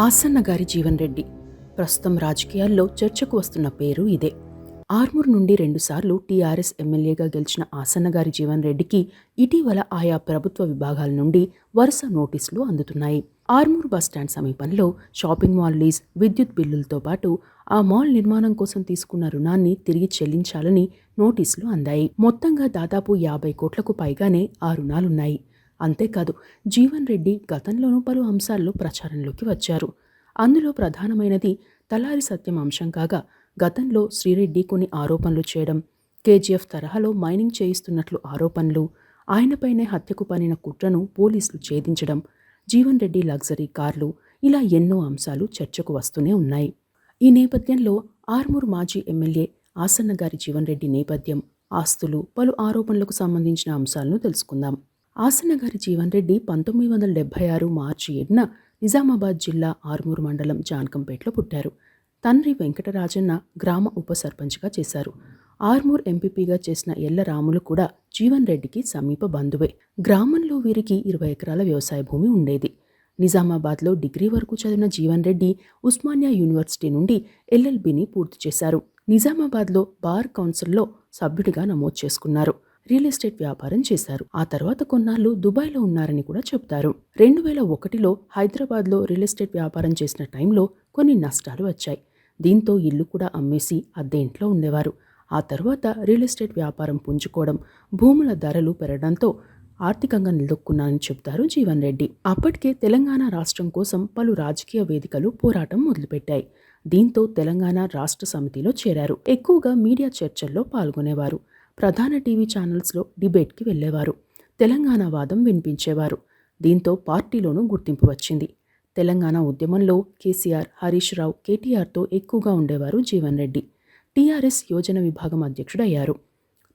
ఆసన్న గారి జీవన్ రెడ్డి. ప్రస్తుతం రాజకీయాల్లో చర్చకు వస్తున్న పేరు ఇదే. ఆర్మూర్ నుండి రెండుసార్లు టీఆర్ఎస్ ఎమ్మెల్యేగా గెలిచిన ఆసన్న గారి జీవన్ రెడ్డికి ఇటీవల ఆయా ప్రభుత్వ విభాగాల నుండి వరుస నోటీసులు అందుతున్నాయి. ఆర్మూర్ బస్టాండ్ సమీపంలో షాపింగ్ మాల్ లీజ్ విద్యుత్ బిల్లులతో పాటు ఆ మాల్ నిర్మాణం కోసం తీసుకున్న రుణాన్ని తిరిగి చెల్లించాలని నోటీసులు అందాయి. మొత్తంగా దాదాపు యాభై కోట్లకు పైగానే ఆ రుణాలున్నాయి. అంతేకాదు జీవన్ రెడ్డి గతంలోనూ పలు అంశాల్లో ప్రచారంలోకి వచ్చారు. అందులో ప్రధానమైనది తలారి సత్యం అంశం కాగా గతంలో శ్రీరెడ్డి కొన్ని ఆరోపణలు చేయడం కేజీఎఫ్ తరహాలో మైనింగ్ చేయిస్తున్నట్లు ఆరోపణలు ఆయనపైనే హత్యకు పనిన కుట్రను పోలీసులు ఛేదించడం జీవన్ రెడ్డి లగ్జరీ కార్లు ఇలా ఎన్నో అంశాలు చర్చకు వస్తూనే ఉన్నాయి. ఈ నేపథ్యంలో ఆర్మూర్ మాజీ ఎమ్మెల్యే ఆసన్న గారి జీవన్ రెడ్డి నేపథ్యం ఆస్తులు పలు ఆరోపణలకు సంబంధించిన అంశాలను తెలుసుకుందాం. ఆసనగారి జీవన్ రెడ్డి పంతొమ్మిది వందల డెబ్బై ఆరు మార్చి ఏడున నిజామాబాద్ జిల్లా ఆర్మూర్ మండలం జాన్కంపేటలో పుట్టారు. తండ్రి వెంకటరాజన్న గ్రామ ఉప సర్పంచ్గా చేశారు. ఆర్మూర్ ఎంపీపీగా చేసిన ఎల్ల రాములు కూడా జీవన్ రెడ్డికి సమీప బంధువే. గ్రామంలో వీరికి ఇరవై ఎకరాల వ్యవసాయ భూమి ఉండేది. నిజామాబాద్లో డిగ్రీ వరకు చదివిన జీవన్ రెడ్డి ఉస్మానియా యూనివర్సిటీ నుండి ఎల్ఎల్బిని పూర్తి చేశారు. నిజామాబాద్లో బార్ కౌన్సిల్లో సభ్యుడిగా నమోదు చేసుకున్నారు. రియల్ ఎస్టేట్ వ్యాపారం చేశారు. ఆ తర్వాత కొన్నాళ్ళు దుబాయ్లో ఉన్నారని కూడా చెప్తారు. రెండు వేల ఒకటిలో హైదరాబాద్లో రియల్ ఎస్టేట్ వ్యాపారం చేసిన టైంలో కొన్ని నష్టాలు వచ్చాయి. దీంతో ఇల్లు కూడా అమ్మేసి అద్దె ఇంట్లో ఉండేవారు. ఆ తర్వాత రియల్ ఎస్టేట్ వ్యాపారం పుంజుకోవడం భూముల ధరలు పెరగడంతో ఆర్థికంగా నిలదొక్కున్నానని చెబుతారు జీవన్ రెడ్డి. అప్పటికే తెలంగాణ రాష్ట్రం కోసం పలు రాజకీయ వేదికలు పోరాటం మొదలుపెట్టాయి. దీంతో తెలంగాణ రాష్ట్ర సమితిలో చేరారు. ఎక్కువగా మీడియా చర్చల్లో పాల్గొనేవారు. ప్రధాన టీవీ ఛానల్స్లో డిబేట్కి వెళ్ళేవారు. తెలంగాణ వాదం వినిపించేవారు. దీంతో పార్టీలోనూ గుర్తింపు వచ్చింది. తెలంగాణ ఉద్యమంలో కేసీఆర్ హరీష్ రావు కేటీఆర్తో ఎక్కువగా ఉండేవారు జీవన్ రెడ్డి. టీఆర్ఎస్ యోజన విభాగం అధ్యక్షుడయ్యారు.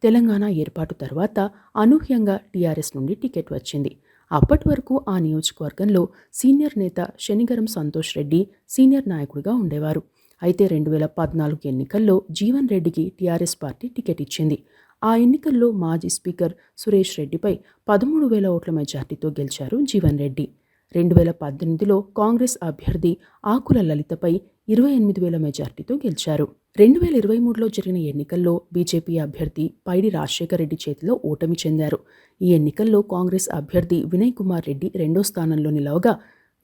తెలంగాణ ఏర్పాటు తర్వాత అనూహ్యంగా టీఆర్ఎస్ నుండి టికెట్ వచ్చింది. అప్పటి వరకు ఆ నియోజకవర్గంలో సీనియర్ నేత శనిగరం సంతోష్ రెడ్డి సీనియర్ నాయకుడిగా ఉండేవారు. అయితే రెండు వేల పద్నాలుగు ఎన్నికల్లో జీవన్ రెడ్డికి టీఆర్ఎస్ పార్టీ టికెట్ ఇచ్చింది. ఆ ఎన్నికల్లో మాజీ స్పీకర్ సురేష్ రెడ్డిపై పదమూడు వేల ఓట్ల మెజార్టీతో గెలిచారు జీవన్ రెడ్డి. రెండు వేల పద్దెనిమిదిలో కాంగ్రెస్ అభ్యర్థి ఆకుల లలితపై ఇరవై ఎనిమిది వేల మెజార్టీతో గెలిచారు. రెండు వేల ఇరవై మూడులో జరిగిన ఎన్నికల్లో బీజేపీ అభ్యర్థి పైడి రాజశేఖర రెడ్డి చేతిలో ఓటమి చెందారు. ఈ ఎన్నికల్లో కాంగ్రెస్ అభ్యర్థి వినయ్ కుమార్ రెడ్డి రెండో స్థానంలో నిలవగా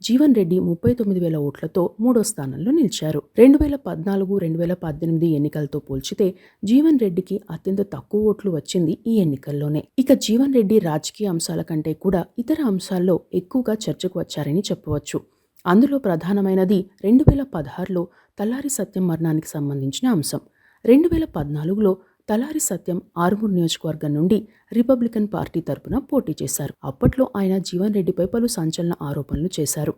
జీవన్ రెడ్డి ముప్పై తొమ్మిది వేల ఓట్లతో మూడో స్థానంలో నిలిచారు. రెండు వేల పద్నాలుగు రెండు వేల పద్దెనిమిది ఎన్నికలతో పోల్చితే జీవన్ రెడ్డికి అత్యంత తక్కువ ఓట్లు వచ్చింది ఈ ఎన్నికల్లోనే. ఇక జీవన్ రెడ్డి రాజకీయ అంశాల కంటే కూడా ఇతర అంశాల్లో ఎక్కువగా చర్చకు వచ్చారని చెప్పవచ్చు. అందులో ప్రధానమైనది రెండు వేల పదహారులో తల్లారి సత్యం మరణానికి సంబంధించిన అంశం. రెండు వేల పద్నాలుగులో తలారి సత్యం ఆరుమూరు నియోజకవర్గం నుండి రిపబ్లికన్ పార్టీ తరపున పోటీ చేశారు. అప్పట్లో ఆయన జీవన్ రెడ్డిపై పలు సంచలన ఆరోపణలు చేశారు.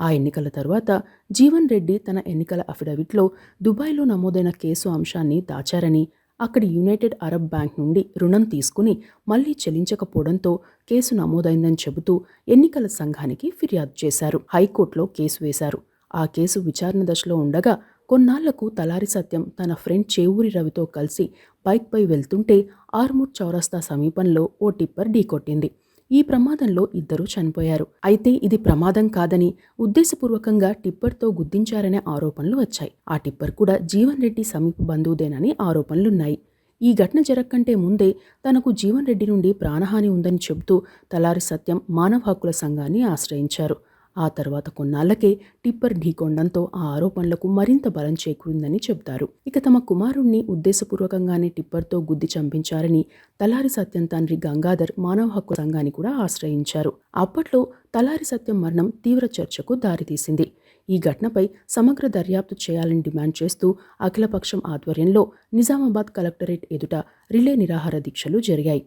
ఆ ఎన్నికల తర్వాత జీవన్ రెడ్డి తన ఎన్నికల అఫిడవిట్లో దుబాయ్లో నమోదైన కేసు అంశాన్ని దాచారని అక్కడి యునైటెడ్ అరబ్ బ్యాంక్ నుండి రుణం తీసుకుని మళ్ళీ చెల్లించకపోవడంతో కేసు నమోదైందని చెబుతూ ఎన్నికల సంఘానికి ఫిర్యాదు చేశారు. హైకోర్టులో కేసు వేశారు. ఆ కేసు విచారణ దశలో ఉండగా కొన్నాళ్ళకు తలారి సత్యం తన ఫ్రెండ్ చేవూరి రవితో కలిసి బైక్పై వెళ్తుంటే ఆర్మూర్ చౌరస్తా సమీపంలో ఓ టిప్పర్ ఢీకొట్టింది ఈ ప్రమాదంలో ఇద్దరూ చనిపోయారు. అయితే ఇది ప్రమాదం కాదని ఉద్దేశపూర్వకంగా టిప్పర్తో గుద్దించారనే ఆరోపణలు వచ్చాయి. ఆ టిప్పర్ కూడా జీవన్ రెడ్డి సమీప బంధువుదేనని ఆరోపణలున్నాయి. ఈ ఘటన జరగకంటే ముందే తనకు జీవన్ రెడ్డి నుండి ప్రాణహాని ఉందని చెబుతూ తలారి సత్యం మానవ హక్కుల సంఘాన్ని ఆశ్రయించారు. ఆ తర్వాత కొన్నాళ్ళకే టిప్పర్ ఢీకొండంతో ఆ ఆరోపణలకు మరింత బలం చేకూరిందని చెబుతారు. ఇక తమ కుమారుణ్ణి ఉద్దేశపూర్వకంగానే టిప్పర్తో గుద్ది చంపించారని తలారి సత్యం తండ్రి గంగాధర్ మానవ హక్కు సంఘాన్ని కూడా ఆశ్రయించారు. అప్పట్లో తలారి సత్యం మరణం తీవ్ర చర్చకు దారితీసింది. ఈ ఘటనపై సమగ్ర దర్యాప్తు చేయాలని డిమాండ్ చేస్తూ అఖిలపక్షం ఆధ్వర్యంలో నిజామాబాద్ కలెక్టరేట్ ఎదుట రిలే నిరాహార దీక్షలు జరిగాయి.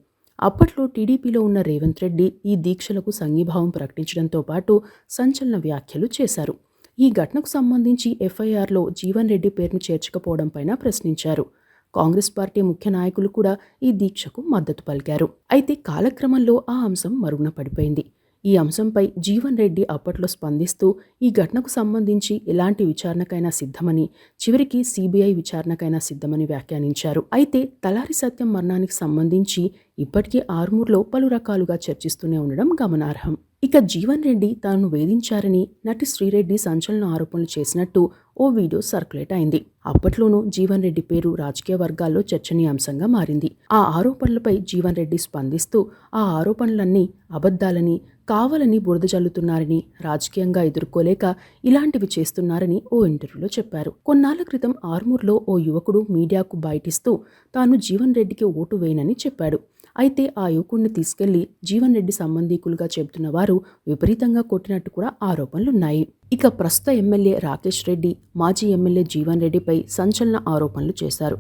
అప్పట్లో టీడీపీలో ఉన్న రేవంత్ రెడ్డి ఈ దీక్షలకు సంఘీభావం ప్రకటించడంతో పాటు సంచలన వ్యాఖ్యలు చేశారు. ఈ ఘటనకు సంబంధించి ఎఫ్ఐఆర్లో జీవన్ రెడ్డి పేరును చేర్చకపోవడంపైన ప్రశ్నించారు. కాంగ్రెస్ పార్టీ ముఖ్య నాయకులు కూడా ఈ దీక్షకు మద్దతు పలికారు. అయితే కాలక్రమంలో ఆ అంశం మరుగున పడిపోయింది. ఈ అంశంపై జీవన్ రెడ్డి అప్పట్లో స్పందిస్తూ ఈ ఘటనకు సంబంధించి ఎలాంటి విచారణకైనా సిద్ధమని చివరికి సిబిఐ విచారణకైనా సిద్ధమని వ్యాఖ్యానించారు. అయితే తలారి సత్యం మరణానికి సంబంధించి ఇప్పటికీ ఆర్మూర్లో పలు రకాలుగా చర్చిస్తూనే ఉండడం గమనార్హం. ఇక జీవన్ రెడ్డి తాను వేధించారని నటి శ్రీరెడ్డి సంచలన ఆరోపణలు చేసినట్టు ఓ వీడియో సర్క్యులేట్ అయింది. అప్పట్లోనూ జీవన్ రెడ్డి పేరు రాజకీయ వర్గాల్లో చర్చనీయాంశంగా మారింది. ఆ ఆరోపణలపై జీవన్ రెడ్డి స్పందిస్తూ ఆ ఆరోపణలన్నీ అబద్ధాలని కావాలని బురద జల్లుతున్నారని రాజకీయంగా ఎదుర్కోలేక ఇలాంటివి చేస్తున్నారని ఓ ఇంటర్వ్యూలో చెప్పారు. కొన్నాళ్ళ క్రితం ఆర్మూర్లో ఓ యువకుడు మీడియాకు బయటిస్తూ తాను జీవన్ రెడ్డికి ఓటు వేయనని చెప్పాడు. అయితే ఆ యువకుడిని తీసుకెళ్ళి జీవన్ రెడ్డి సంబంధీకులుగా చెబుతున్న వారు విపరీతంగా కొట్టినట్టు కూడా ఆరోపణలున్నాయి. ఇక ప్రస్తుత ఎమ్మెల్యే రాకేష్ రెడ్డి మాజీ ఎమ్మెల్యే జీవన్ రెడ్డిపై సంచలన ఆరోపణలు చేశారు.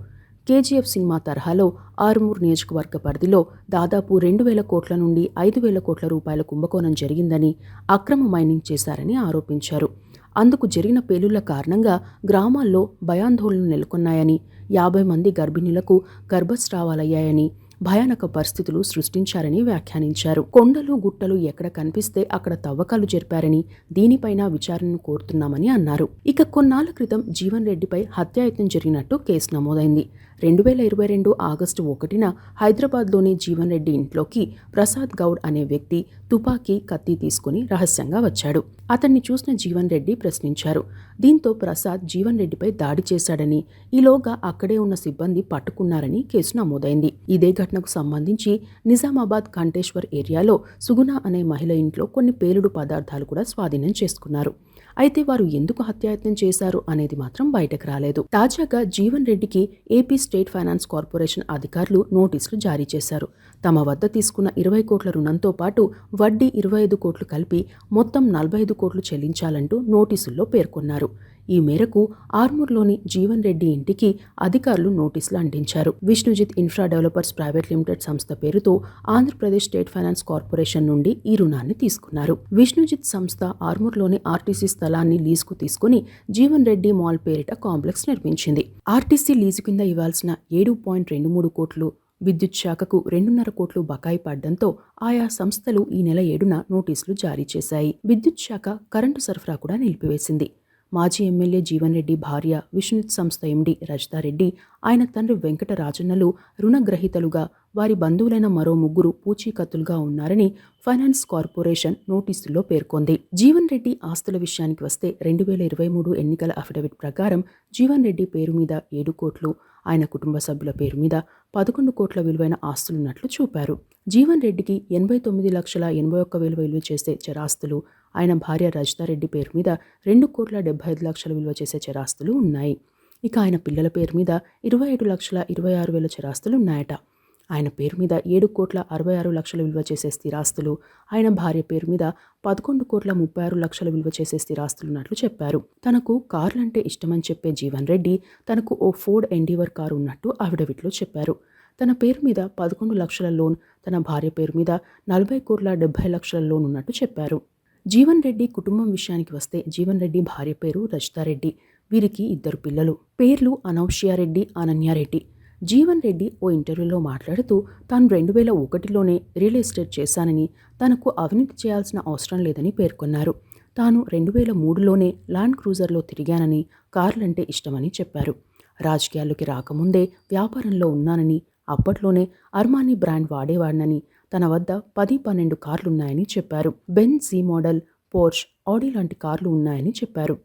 కేజీఎఫ్ సినిమా తరహాలో ఆరుమూర్ నియోజకవర్గ పరిధిలో దాదాపు రెండు వేల కోట్ల నుండి ఐదు వేల కోట్ల రూపాయల కుంభకోణం జరిగిందని అక్రమ మైనింగ్ చేశారని ఆరోపించారు. అందుకు జరిగిన పేలుళ్ళ కారణంగా గ్రామాల్లో భయాందోళనలు నెలకొన్నాయని యాభై మంది గర్భిణులకు గర్భస్రావాలయ్యాయని భయానక పరిస్థితులు సృష్టించారని వ్యాఖ్యానించారు. కొండలు గుట్టలు ఎక్కడ కనిపిస్తే అక్కడ తవ్వకాలు జరిపారని దీనిపైన విచారణను కోరుతున్నామని అన్నారు. ఇక కొన్నాళ్ళ క్రితం జీవన్ రెడ్డిపై హత్యాయత్నం జరిగినట్టు కేసు నమోదైంది. రెండు వేల ఇరవై రెండు ఆగస్టు ఒకటిన హైదరాబాద్లోని జీవన్ రెడ్డి ఇంట్లోకి ప్రసాద్ గౌడ్ అనే వ్యక్తి తుపాకీ కత్తి తీసుకుని రహస్యంగా వచ్చాడు. అతన్ని చూసిన జీవన్ రెడ్డి ప్రశ్నించారు. దీంతో ప్రసాద్ జీవన్ రెడ్డిపై దాడి చేశాడని ఈలోగా అక్కడే ఉన్న సిబ్బంది పట్టుకున్నారని కేసు నమోదైంది. ఇదే ఘటనకు సంబంధించి నిజామాబాద్ కంటేశ్వర్ ఏరియాలో సుగుణ అనే మహిళ ఇంట్లో కొన్ని పేలుడు పదార్థాలు కూడా స్వాధీనం చేసుకున్నారు. అయితే వారు ఎందుకు హత్యాయత్నం చేశారు అనేది మాత్రం బయటకు రాలేదు. తాజాగా జీవన్ రెడ్డికి ఏపీ స్టేట్ ఫైనాన్స్ కార్పొరేషన్ అధికారులు నోటీసులు జారీ చేశారు. తమ వద్ద తీసుకున్న ఇరవై కోట్ల రుణంతో పాటు వడ్డీ ఇరవై ఐదు కోట్లు కలిపి మొత్తం నలభై ఐదు కోట్లు చెల్లించాలంటూ నోటీసుల్లో పేర్కొన్నారు. ఈ మేరకు ఆర్మూర్లోని జీవన్ రెడ్డి ఇంటికి అధికారులు నోటీసులు అందించారు Vishnujit infra developers private limited సంస్థ పేరుతో ఆంధ్రప్రదేశ్ స్టేట్ ఫైనాన్స్ కార్పొరేషన్ నుండి ఈ రుణాన్ని తీసుకున్నారు. విష్ణుజిత్ సంస్థ ఆర్మూర్లోని ఆర్టీసీ స్థలాన్ని లీజుకు తీసుకుని జీవన్ రెడ్డి మాల్ పేరిట కాంప్లెక్స్ నిర్మించింది. ఆర్టీసీ లీజు కింద ఇవ్వాల్సిన ఏడు పాయింట్ రెండు మూడు కోట్లు విద్యుత్ శాఖకు రెండున్నర కోట్లు బకాయి పడ్డంతో ఆయా సంస్థలు ఈ నెల ఏడున నోటీసులు జారీ చేశాయి. విద్యుత్ శాఖ కరెంటు సరఫరా కూడా నిలిపివేసింది. మాజీ ఎమ్మెల్యే జీవన్ రెడ్డి భార్య విష్ణుత్ సంస్థ ఎండి రజితారెడ్డి ఆయన తండ్రి వెంకట రాజన్నలు రుణగ్రహీతలుగా వారి బంధువులైన మరో ముగ్గురు పూచీకత్తులుగా ఉన్నారని ఫైనాన్స్ కార్పొరేషన్ నోటీసుల్లో పేర్కొంది. జీవన్ రెడ్డి ఆస్తుల విషయానికి వస్తే రెండు వేల ఇరవై మూడు ఎన్నికల అఫిడవిట్ ప్రకారం జీవన్ రెడ్డి పేరు మీద ఏడు కోట్లు ఆయన కుటుంబ సభ్యుల పేరు మీద పదకొండు కోట్ల విలువైన ఆస్తులున్నట్లు చూపారు. జీవన్ రెడ్డికి ఎనభై తొమ్మిది లక్షల ఎనభై ఒక్క వేల విలువ చేసే చరాస్తులు ఆయన భార్య రజితారెడ్డి పేరు మీద రెండు కోట్ల డెబ్బై ఐదు లక్షల విలువ చేసే చరాస్తులు ఉన్నాయి. ఇక ఆయన పిల్లల పేరు మీద ఇరవై ఏడు లక్షల ఇరవై ఆరు వేల చరాస్తులు ఉన్నాయట. ఆయన పేరు మీద ఏడు కోట్ల అరవై ఆరు లక్షల విలువ చేసే స్థిరాస్తులు ఆయన భార్య పేరు మీద పదకొండు కోట్ల ముప్పై ఆరు లక్షల విలువ చేసే స్థిరాస్తులు ఉన్నట్లు చెప్పారు. తనకు కార్లంటే ఇష్టమని చెప్పే జీవన్ రెడ్డి తనకు ఓ ఫోర్డ్ ఎండీవర్ కారు ఉన్నట్టు ఆవిడవిట్లో చెప్పారు. తన పేరు మీద పదకొండు లక్షల లోన్ తన భార్య పేరు మీద నలభై కోట్ల డెబ్బై లక్షల లోన్ ఉన్నట్టు చెప్పారు. జీవన్ రెడ్డి కుటుంబం విషయానికి వస్తే జీవన్ రెడ్డి భార్య పేరు రజితారెడ్డి. వీరికి ఇద్దరు పిల్లలు. పేర్లు అనౌష్యారెడ్డి అనన్యారెడ్డి. జీవన్ రెడ్డి ఓ ఇంటర్వ్యూలో మాట్లాడుతూ తాను రెండు వేల ఒకటిలోనే రియల్ ఎస్టేట్ చేశానని తనకు అవినీతి చేయాల్సిన అవసరం లేదని పేర్కొన్నారు. తాను రెండు వేల మూడులోనే ల్యాండ్ క్రూజర్లో తిరిగానని కార్లంటే ఇష్టమని చెప్పారు. రాజకీయాల్లోకి రాకముందే వ్యాపారంలో ఉన్నానని అప్పట్లోనే అర్మానీ బ్రాండ్ వాడేవాడినని తన వద్ద పది పన్నెండు కార్లున్నాయని చెప్పారు. Benz model Porsche Audi లాంటి కార్లు ఉన్నాయని చెప్పారు.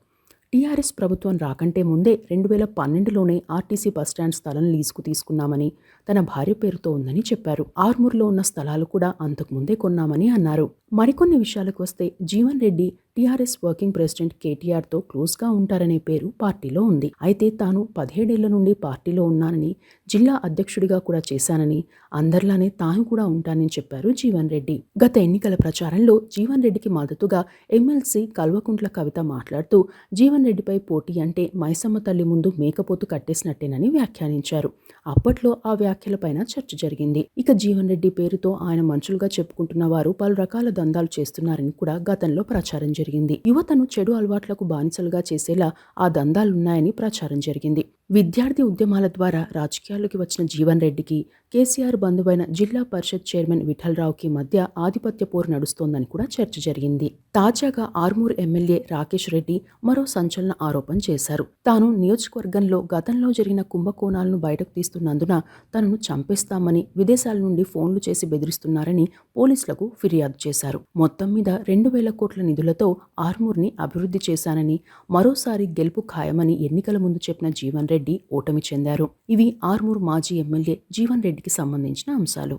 టీఆర్ఎస్ ప్రభుత్వం రాకంటే ముందే రెండు వేల పన్నెండులోనే ఆర్టీసీ బస్టాండ్ స్థలం లీజుకు తీసుకున్నామని తన భార్య పేరుతో ఉందని చెప్పారు. ఆర్మూర్లో ఉన్న స్థలాలు కూడా అంతకుముందే కొన్నామని అన్నారు. మరికొన్ని విషయాలకు వస్తే Jeevan Reddy TRS working president కేటీఆర్తో క్లోజ్గా ఉంటారనే పేరు పార్టీలో ఉంది. అయితే తాను పదిహేడేళ్ళ నుండి పార్టీలో ఉన్నానని జిల్లా అధ్యక్షుడిగా కూడా చేశానని అందరిలానే తాను కూడా ఉంటానని చెప్పారు జీవన్ రెడ్డి. గత ఎన్నికల ప్రచారంలో జీవన్ రెడ్డికి మద్దతుగా ఎమ్మెల్సీ కల్వకుంట్ల కవిత మాట్లాడుతూ జీవన్ రెడ్డిపై పోటీ అంటే మైసమ్మ తల్లి ముందు మేకపోతు కట్టేసినట్టేనని వ్యాఖ్యానించారు. అప్పట్లో ఆ వ్యాఖ్యలపైన చర్చ జరిగింది. ఇక జీవన్ రెడ్డి పేరుతో ఆయన మనుషులుగా చెప్పుకుంటున్న వారు పలు రకాల దందాలు చేస్తున్నారని కూడా గతంలో ప్రచారం జరిగింది. యువతను చెడు అలవాట్లకు బానిసలుగా చేసేలా ఆ దందాలున్నాయని ప్రచారం జరిగింది. విద్యార్థి ఉద్యమాల ద్వారా రాజకీయాల్లోకి వచ్చిన జీవన్ రెడ్డికి కేసీఆర్ బంధువైన జిల్లా పరిషత్ చైర్మన్ విఠలరావుకి మధ్య ఆధిపత్య పోరు నడుస్తోందని కూడా చర్చ జరిగింది. తాజాగా ఆర్మూర్ ఎమ్మెల్యే రాకేష్ రెడ్డి మరో సంచలన ఆరోపణ చేశారు. తాను నియోజకవర్గంలో గతంలో జరిగిన కుంభకోణాలను బయటకు తీస్తున్నందున తనను చంపేస్తామని విదేశాల నుండి ఫోన్లు చేసి బెదిరిస్తున్నారని పోలీసులకు ఫిర్యాదు చేశారు. చేశారు. మొత్తం మీద రెండు వేల కోట్ల నిధులతో ఆర్మూర్ని అభివృద్ధి చేశానని మరోసారి గెలుపు ఖాయమని ఎన్నికల ముందు చెప్పిన జీవన్ రెడ్డి ఓటమి చెందారు. ఇవి ఆర్మూర్ మాజీ ఎమ్మెల్యే జీవన్ రెడ్డికి సంబంధించిన అంశాలు.